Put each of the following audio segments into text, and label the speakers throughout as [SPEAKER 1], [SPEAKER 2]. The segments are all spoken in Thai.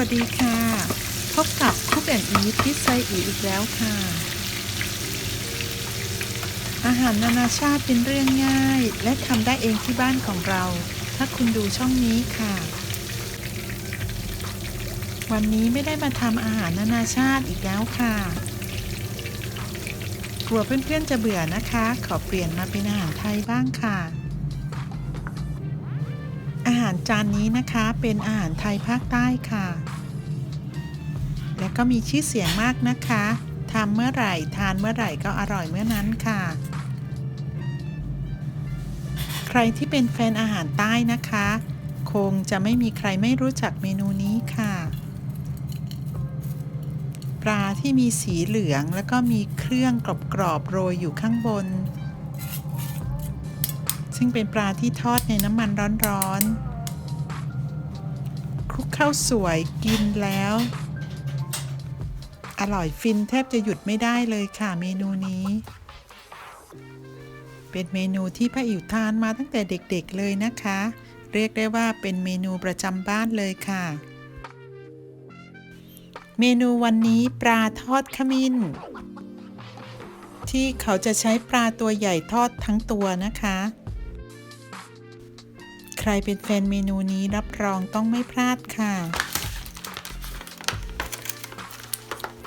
[SPEAKER 1] วัสดีค่ะ พบกับคุกแอนอีทที่ไซอีอีกแล้วค่ะ อาหารนานาชาติเป็นเรื่องง่าย และทำได้เองที่บ้านของเรา ถ้าคุณดูช่องนี้ค่ะ วันนี้ไม่ได้มาทำอาหารนานาชาติอีกแล้วค่ะ กลัวเพื่อนๆจะเบื่อนะคะ ขอเปลี่ยนมาเป็นอาหารไทยบ้างค่ะ อาหารจานนี้นะคะเป็นอาหารไทยภาคใต้ค่ะ และก็มีชื่อเสียงมากนะคะทำเมื่อไหร่ทานเมื่อไหร่ก็อร่อยเมื่อนั้นค่ะ ใครที่เป็นแฟนอาหารใต้นะคะ คงจะไม่มีใครไม่รู้จักเมนูนี้ค่ะ ปลาที่มีสีเหลืองแล้วก็มีเครื่องกรอบๆโรยอยู่ข้างบน ซึ่งเป็นปลาที่ทอดในน้ำมันร้อนๆคลุกข้าวสวยกินแล้ว อร่อยฟินแทบจะหยุดไม่ได้เลยค่ะเมนูนี้ เป็นเมนูที่ป้าอิ๋วทานมาตั้งแต่เด็กๆเลยนะคะ เรียกได้ว่าเป็นเมนูประจำบ้านเลยค่ะ เมนูวันนี้ปลาทอดขมิ้นที่เขาจะใช้ปลาตัวใหญ่ทอดทั้งตัวนะคะ รเป็นแฟนเมนูนี้รับรองต้องไม่พลาดค่ะ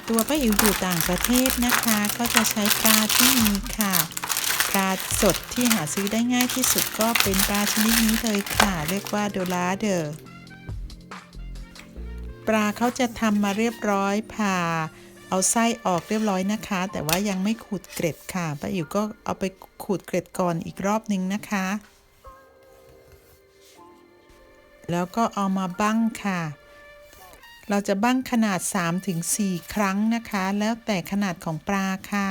[SPEAKER 1] ตัวป้าอิ๋วอยู่ต่างประเทศนะคะ ก็จะใช้ปลาที่มีค่ะ ปลาสดที่หาซื้อได้ง่ายที่สุดก็เป็นปลาชนิดนี้เลยค่ะ เรียกว่าโดลาเดอร์ปลาเขาจะทำมาเรียบร้อยผ่าเอาไส้ออกเรียบร้อยนะคะ แต่ว่ายังไม่ขูดเกล็ดค่ะป้าอิ๋วก็เอาไปขูดเกล็ดก่อนอีกรอบนึงนะคะ แล้วก็เอามาบั้งค่ะ เราจะบั้งขนาด 3-4 ครั้งนะคะ แล้วแต่ขนาดของปลาค่ะ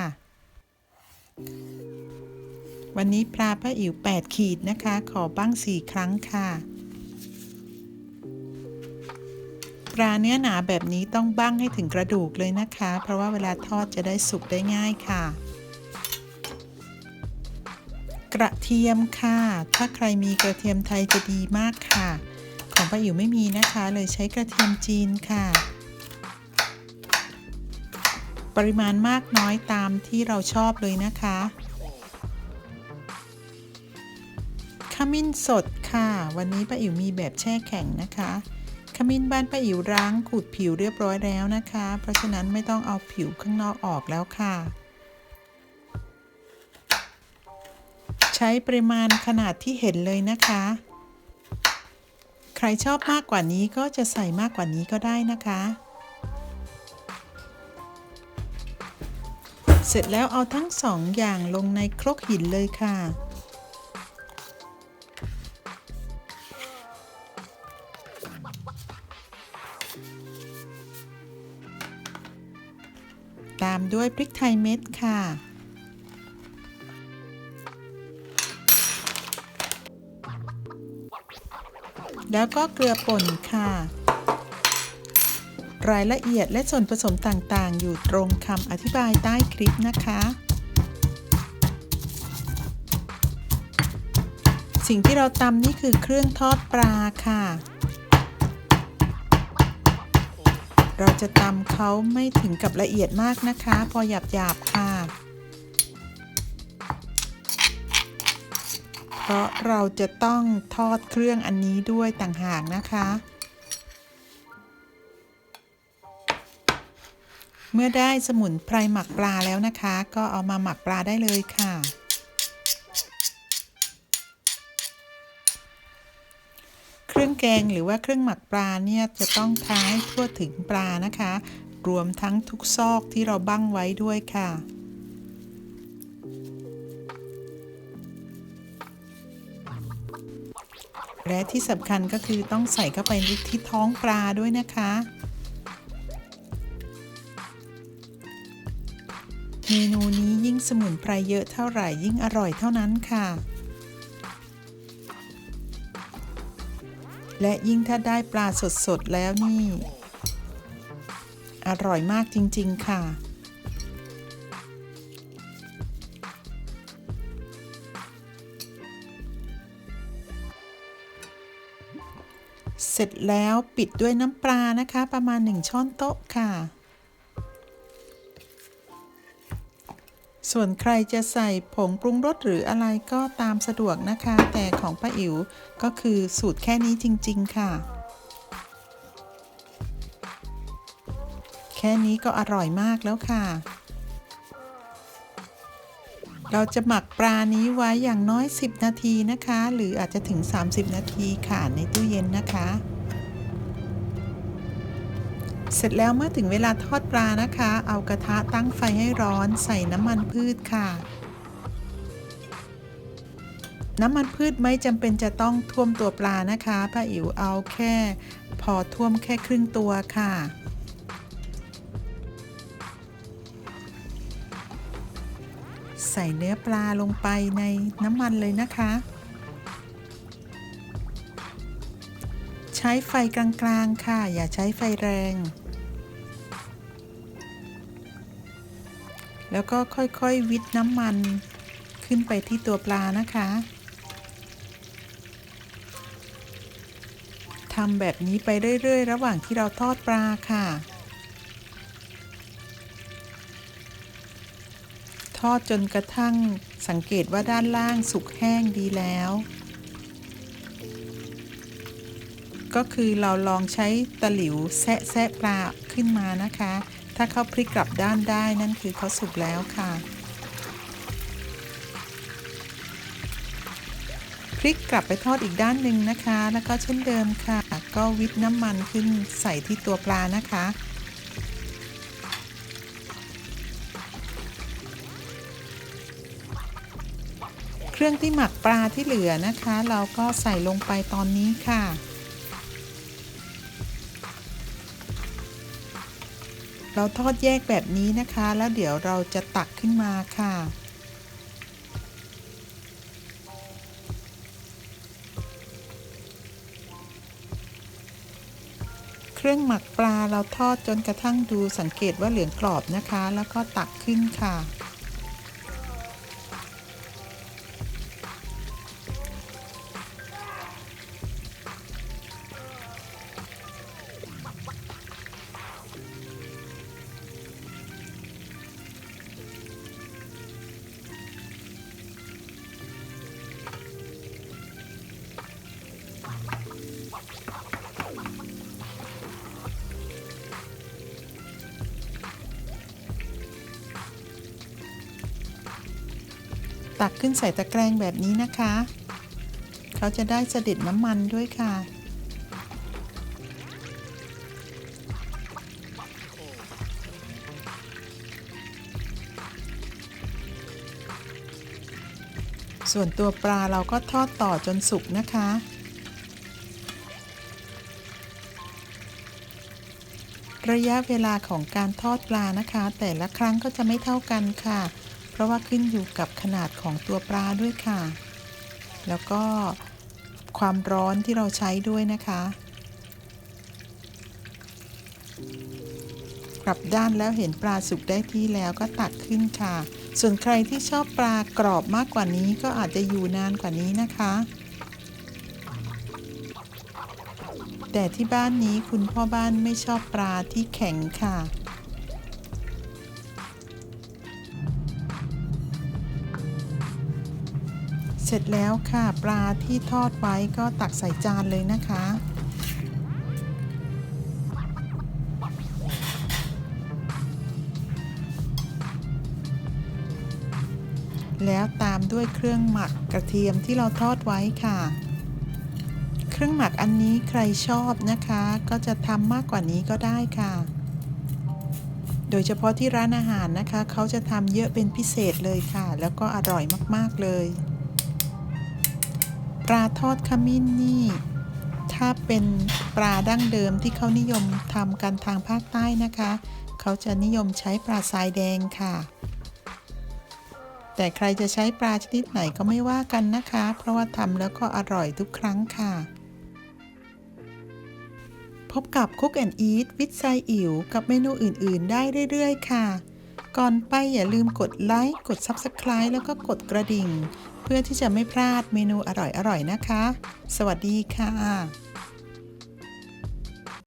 [SPEAKER 1] วันนี้ปลาป้าอิ๋ว8 ขีดนะคะ ขอบั้ง 4 ครั้งค่ะปลาเนื้อหนาแบบนี้ต้องบั้งให้ถึงกระดูกเลยนะคะ เพราะว่าเวลาทอดจะได้สุกได้ง่ายค่ะ กระเทียมค่ะ ถ้าใครมีกระเทียมไทยจะดีมากค่ะ ของป้าอิ๋วไม่มีนะคะ เลยใช้กระเทียมจีนค่ะ ปริมาณมากน้อยตามที่เราชอบเลยนะคะขมิ้นสดค่ะ วันนี้ป้าอิ๋วมีแบบแช่แข็งนะคะขมิ้นบ้านป้าอิ๋วล้างขูดผิวเรียบร้อยแล้วนะคะ เพราะฉะนั้นไม่ต้องเอาผิวข้างนอกออกแล้วค่ะ ใช้ปริมาณขนาดที่เห็นเลยนะคะ ใครชอบมากกว่านี้ก็จะใส่มากกว่านี้ก็ได้นะคะ เสร็จแล้วเอาทั้งสองอย่างลงในครกหินเลยค่ะ ตามด้วยพริกไทยเม็ดค่ะ แล้วก็เกลือป่นค่ะ รายละเอียดและส่วนผสมต่างๆ อยู่ตรงคำอธิบายใต้คลิปนะคะ สิ่งที่เราตำนี่คือเครื่องทอดปลาค่ะ เราจะตำเขาไม่ถึงกับละเอียดมากนะคะ พอหยาบๆค่ะ เพราะเราจะต้องทอดเครื่องอันนี้ด้วยต่างหากนะคะ เมื่อได้สมุนไพรหมักปลาแล้วนะคะ ก็เอามาหมักปลาได้เลยค่ะ เครื่องแกงหรือว่าเครื่องหมักปลาเนี่ยจะต้องทาให้ทั่วถึงปลานะคะ รวมทั้งทุกซอกที่เราบั้งไว้ด้วยค่ะ และที่สำคัญก็คือต้องใส่เข้าไปที่ท้องปลาด้วยนะคะ เมนูนี้ยิ่งสมุนไพรเยอะเท่าไหร่ยิ่งอร่อยเท่านั้นค่ะ และยิ่งถ้าได้ปลาสดๆแล้วนี่ อร่อยมากจริง ๆ ค่ะ สร็จแล้วปิดด้วยน้ำปลานะคะ ประมาณ 1 ช้อนโต๊ะค่ะ ส่วนใครจะใส่ผงปรุงรสหรืออะไรก็ตามสะดวกนะคะ แต่ของป้าอิ๋วก็คือสูตรแค่นี้จริง ๆ ค่ะ แค่นี้ก็อร่อยมากแล้วค่ะ เราจะหมักปลานี้ไว้อย่างน้อย 10 นาทีนะคะ หรืออาจจะถึง 30 นาทีค่ะในตู้เย็นนะคะ เสร็จแล้วเมื่อถึงเวลาทอดปลานะคะ เอากระทะตั้งไฟให้ร้อนใส่น้ำมันพืชค่ะ น้ำมันพืชไม่จำเป็นจะต้องท่วมตัวปลานะคะป้าอิ๋วเอาแค่ พอท่วมแค่ครึ่งตัวค่ะ ส่เนื้อปลาลงไปในน้ำมันเลยนะคะ ใช้ไฟกลางๆค่ะ อย่าใช้ไฟแรง แล้วก็ค่อยๆ วิทน้ำมันขึ้นไปที่ตัวปลานะคะทำแบบนี้ไปเรื่อยๆ ระหว่างที่เราทอดปลาค่ะ ทอดจนกระทั่งสังเกตว่าด้านล่างสุกแห้งดีแล้ว ก็คือเราลองใช้ตะหลิวแซะแซะปลาขึ้นมานะคะ ถ้าเขาพลิกกลับด้านได้นั่นคือเขาสุกแล้วค่ะพลิกกลับไปทอดอีกด้านหนึ่งนะคะ แล้วก็เช่นเดิมค่ะ ก็วิทน้ำมันขึ้นใส่ที่ตัวปลานะคะ เครื่องที่หมักปลาที่เหลือนะคะ เราก็ใส่ลงไปตอนนี้ค่ะ เราทอดแยกแบบนี้นะคะ แล้วเดี๋ยวเราจะตักขึ้นมาค่ะเครื่องหมักปลาเราทอดจนกระทั่งดูสังเกตว่าเหลืองกรอบนะคะ แล้วก็ตักขึ้นค่ะ ตักขึ้นใส่ตะแกรงแบบนี้นะคะ เขาจะได้เสด็จน้ำมันด้วยค่ะ ส่วนตัวปลาเราก็ทอดต่อจนสุกนะคะระยะเวลาของการทอดปลานะคะ แต่ละครั้งก็จะไม่เท่ากันค่ะ ราะว่าขึ้นอยู่กับขนาดของตัวปลาด้วยค่ะ แล้วก็ความร้อนที่เราใช้ด้วยนะคะกลับด้านแล้วเห็นปลาสุกได้ที่แล้วก็ตักขึ้นค่ะ ส่วนใครที่ชอบปลากรอบมากกว่านี้ก็อาจจะอยู่นานกว่านี้นะคะ แต่ที่บ้านนี้คุณพ่อบ้านไม่ชอบปลาที่แข็งค่ะ เสร็จแล้วค่ะ ปลาที่ทอดไว้ก็ตักใส่จานเลยนะคะ แล้วตามด้วยเครื่องหมักกระเทียมที่เราทอดไว้ค่ะ เครื่องหมักอันนี้ใครชอบนะคะ ก็จะทำมากกว่านี้ก็ได้ค่ะ โดยเฉพาะที่ร้านอาหารนะคะ เขาจะทำเยอะเป็นพิเศษเลยค่ะ แล้วก็อร่อยมาก ๆ เลย ปลาทอดขมิ้นนี่ ถ้าเป็นปลาดั้งเดิมที่เขานิยมทำกันทางภาคใต้นะคะ เขาจะนิยมใช้ปลาทรายแดงค่ะ แต่ใครจะใช้ปลาชนิดไหนก็ไม่ว่ากันนะคะ เพราะว่าทำแล้วก็อร่อยทุกครั้งค่ะ พบกับ Cook and Eat วิทไซอิ๋วกับเมนูอื่น ๆ ได้เรื่อย ๆ ค่ะ ก่อนไปอย่าลืมกดไลค์กด Subscribe แล้วก็กดกระดิ่ง เพื่อที่จะไม่พลาดเมนูอร่อยๆนะคะ สวัสดีค่ะ